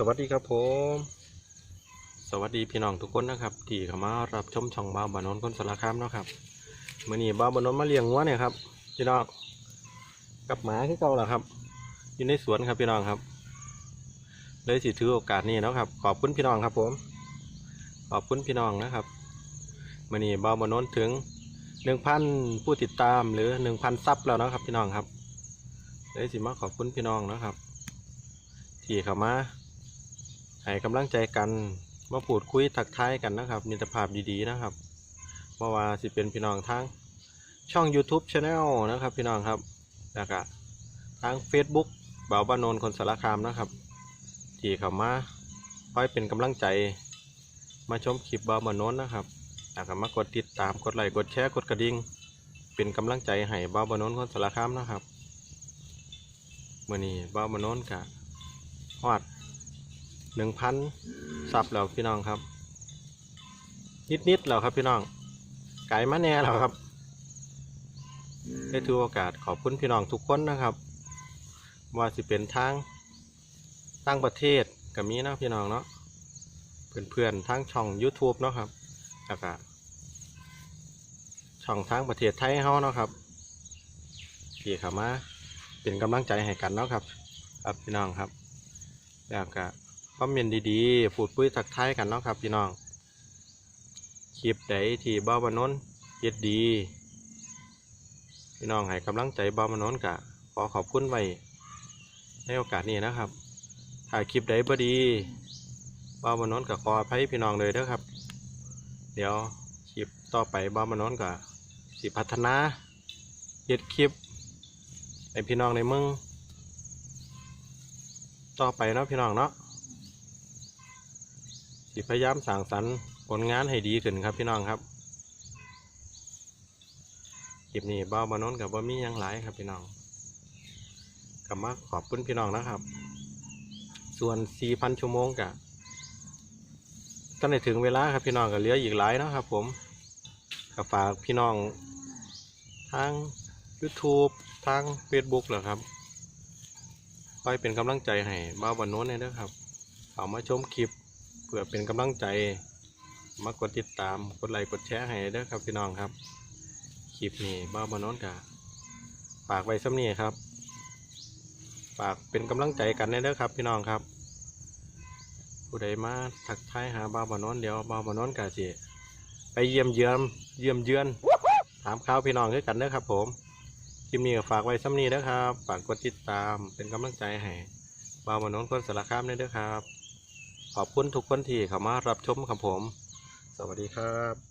สวัสดีครับผม สวัสดีพี่น้องทุกคนนะครับ ที่เข้ามารับชมช่องบ้าบานนท์คนสารคามเนาะครับมื่อนี้บ้าบานนท์มาเลี้ยงวัวเนี่ยครับพี่น้องกับหมาที่เก่าแหละครับ อยู่ในสวนครับพี่น้องครับ เลยสิถือโอกาสนี้เนาะครับ ขอบคุณพี่น้องครับผม ขอบคุณพี่น้องนะครับมื่อนี้บ้าบานนท์ถึงหนึ่งพันผู้ติดตามหรือหนึ่งพันซับแล้วนะครับพี่น้องครับเลยสิมาขอบคุณพี่น้องนะครับที่เข้ามา ให้กำลังใจกันมาพูดคุยทักทายกันนะครับมิตรภาพดีๆนะครับเมื่อว่าสิเป็นพี่น้องทางช่อง YouTube Channel นะครับ พี่น้องครับแล้วก็ทาง Facebook บ่าวบ้านโนนคนสารคามนะครับ ที่เข้ามาคอยเป็นกำลังใจ มาชมคลิปบ่าวบ้านโนนนะครับแล้วก็มากดติดตามกดไลค์กดแชร์กดกระดิ่งเป็นกำลังใจให้บ่าวบ้านโนนคนสารคามนะครับเมื่อนี้บ่าวบ้านโนนกะฮอด หนึ่งพันซับแล้วพี่น้องครับ นิดๆแล้วครับพี่น้อง ไก่มาแน่แล้วครับได้ถือโอกาสขอบคุณพี่น้องทุกคนนะครับ ว่าสิเป็นทางตั้งประเทศกับมีนะพี่น้องเนาะเพื่อนๆทางช่อง YouTube เนาะครับแล้วก็ช่องทางประเทศไทยเฮาเนาะครับที่เข้ามาเป็นกำลังใจให้กันเนาะครับ ครับพี่น้องครับแล้วก็ คอมเมนต์ดีๆพูดคุยทักทายกันเนาะครับพี่น้อง คลิปใดที่บ้าบานนนเฮ็ดดี พี่น้องให้กำลังใจบ้าบานนนกะขอขอบคุณไว้ในโอกาสนี้นะครับถ้ายคลิปใดบ่ดีบ้าบานนนกะขออภัยพี่น้องเลยเด้อครับ เดี๋ยวคลิปต่อไปบ้าบานนนกะสิพัฒนาเฮ็ดคลิปให้พี่น้องในเมืองต่อไปเนาะพี่น้องเนาะ สิพยายามสั่งสรรค์ผลงานให้ดีขึ้นครับพี่น้องครับคลิปนี้เบ้าบานนท์กับว่ามียังหลายครับพี่น้องกลับมาขอบคุณพี่น้องนะครับ ส่วน 4,000 ชั่วโมงกะก็ได้ถึงเวลาครับพี่น้องก็เหลืออีกหลายนะครับ ผมก็ฝากพี่น้องทาง YouTube ทาง Facebook เหรอครับคอยเป็นกำลังใจให้บ้าววันโน้นเลยนะครับเอามาชมคลิป เพื่อเป็นกำลังใจมากดติดตามกดไลค์กดแชร์ให้เด้อครับพี่น้องครับคลิปนี้บ้าววันโน้นกะฝากไว้ซ้ำนี้ครับฝากเป็นกำลังใจกันเด้อครับพี่น้องครับ ผู้ใดมาทักทายหาบ้าววันโน้นเดี๋ยวบ้าววันโน้นกะสิไปเยี่ยมเยือนเยี่ยมเยือนถามข่าวพี่น้องด้วยกันเด้อครับ ผมคลิปนี้ฝากไว้ซ้ำนี้นะครับฝากกดติดตามเป็นกำลังใจให้บ่าวมนน์คนสารคามด้เด้อครับ ขอบคุณทุกคนที่เข้ามารับชมครับผม สวัสดีครับ